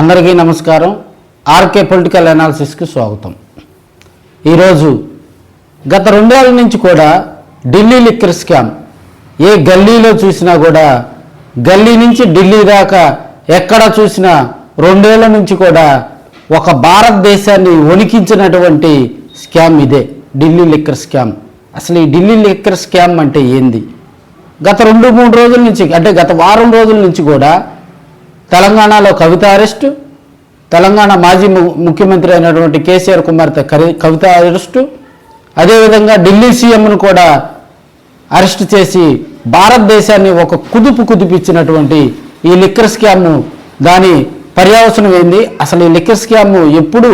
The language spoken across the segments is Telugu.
అందరికీ నమస్కారం. ఆర్కే పొలిటికల్ అనాలిసిస్కి స్వాగతం. ఈరోజు గత రెండేళ్ళ నుంచి కూడా ఢిల్లీ లిక్కర్ స్కామ్. ఏ గల్లీలో చూసినా కూడా గల్లీ నుంచి ఢిల్లీ దాకా ఎక్కడ చూసినా రెండేళ్ళ నుంచి కూడా ఒక భారతదేశాన్ని వణికించినటువంటి స్కామ్ ఇదే ఢిల్లీ లిక్కర్ స్కామ్. అసలు ఈ ఢిల్లీ లిక్కర్ స్కామ్ అంటే ఏంది? గత రెండు మూడు రోజుల నుంచి అంటే గత వారం రోజుల నుంచి కూడా తెలంగాణలో కవిత అరెస్టు తెలంగాణ మాజీ ము- ముఖ్యమంత్రి అయినటువంటి కేసీఆర్ కుమార్తె కరి- కవిత అరెస్టు అదేవిధంగా ఢిల్లీ సీఎంను కూడా అరెస్ట్ చేసి భారతదేశాన్ని ఒక కుదుపు కుదిపించినటువంటి ఈ లిక్కర్ స్కామ్ను దాని పర్యావసనం ఏంది? అసలు ఈ లిక్కర్ స్కామ్ ఎప్పుడు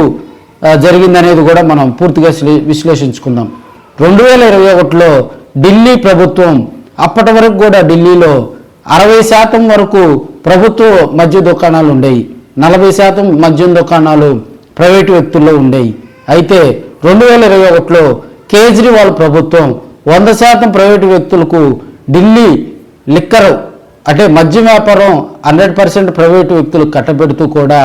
జరిగిందనేది కూడా మనం పూర్తిగా విశ్లేషించుకుందాం. రెండు వేల ఇరవై ఒకటిలో ఢిల్లీ ప్రభుత్వం అప్పటి వరకు కూడా ఢిల్లీలో అరవై శాతం వరకు ప్రభుత్వ మద్య దుకాణాలు ఉండేవి నలభై శాతం మద్యం దుకాణాలు ప్రైవేటు వ్యక్తుల్లో ఉండేవి అయితే రెండు వేల ఇరవై ఒకటిలో కేజ్రీవాల్ ప్రభుత్వం వంద శాతం ప్రైవేటు వ్యక్తులకు ఢిల్లీ లిక్కర్ అంటే మద్యం వ్యాపారం హండ్రెడ్ పర్సెంట్ ప్రైవేటు వ్యక్తులకు కట్టబెడుతూ కూడా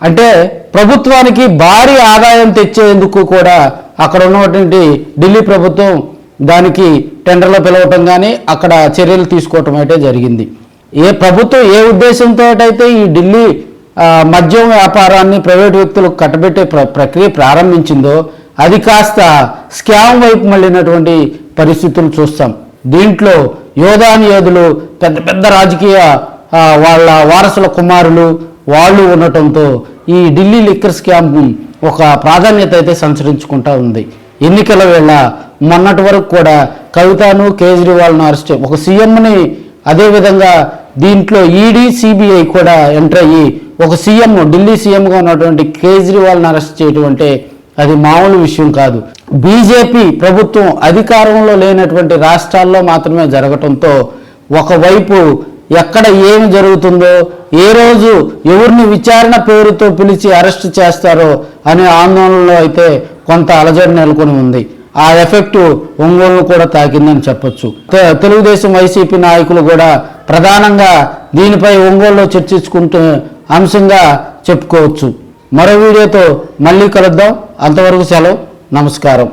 అంటే ప్రభుత్వానికి భారీ ఆదాయం తెచ్చేందుకు కూడా అక్కడ ఉన్నటువంటి ఢిల్లీ ప్రభుత్వం దానికి టెండర్లో పిలవటం కానీ అక్కడ చర్యలు తీసుకోవటం అయితే జరిగింది. ఏ ప్రభుత్వం ఏ ఉద్దేశంతో అయితే ఈ ఢిల్లీ మద్యం వ్యాపారాన్ని ప్రైవేట్ వ్యక్తులకు కట్టబెట్టే ప్ర ప్రక్రియ ప్రారంభించిందో అది కాస్త స్కామ్ వైపు మళ్ళినటువంటి పరిస్థితులు చూస్తాం. దీంట్లో యోధాని యోధులు పెద్ద పెద్ద రాజకీయ వాళ్ళ వారసుల కుమారులు వాళ్ళు ఉండటంతో ఈ ఢిల్లీ లిక్కర్ స్కామ్ ఒక ప్రాధాన్యత అయితే సంచరించుకుంటా ఉంది. ఎన్నికల వేళ మొన్నటి వరకు కూడా కవితను కేజ్రీవాల్ను అరెస్ట్ ఒక సీఎంని అదేవిధంగా దీంట్లో ఈడీ సిబిఐ కూడా ఎంటర్ అయ్యి ఒక సీఎం ఢిల్లీ సీఎంగా ఉన్నటువంటి కేజ్రీవాల్ని అరెస్ట్ చేయడం అంటే అది మామూలు విషయం కాదు. బీజేపీ ప్రభుత్వం అధికారంలో లేనటువంటి రాష్ట్రాల్లో మాత్రమే జరగటంతో ఒకవైపు ఎక్కడ ఏమి జరుగుతుందో ఏ రోజు ఎవరిని విచారణ పేరుతో పిలిచి అరెస్ట్ చేస్తారో అనే ఆందోళనలో అయితే కొంత అలజడి నెలకొని ఉంది. ఆ ఎఫెక్ట్ ఒంగోలును కూడా తాకిందని చెప్పొచ్చు. తె- తెలుగుదేశం వైసీపీ నాయకులు కూడా ప్రధానంగా దీనిపై ఒంగోలులో చర్చించుకుంటూ అంశంగా చెప్పుకోవచ్చు. మరో వీడియోతో మళ్ళీ కలుద్దాం. అంతవరకు సెలవు. నమస్కారం.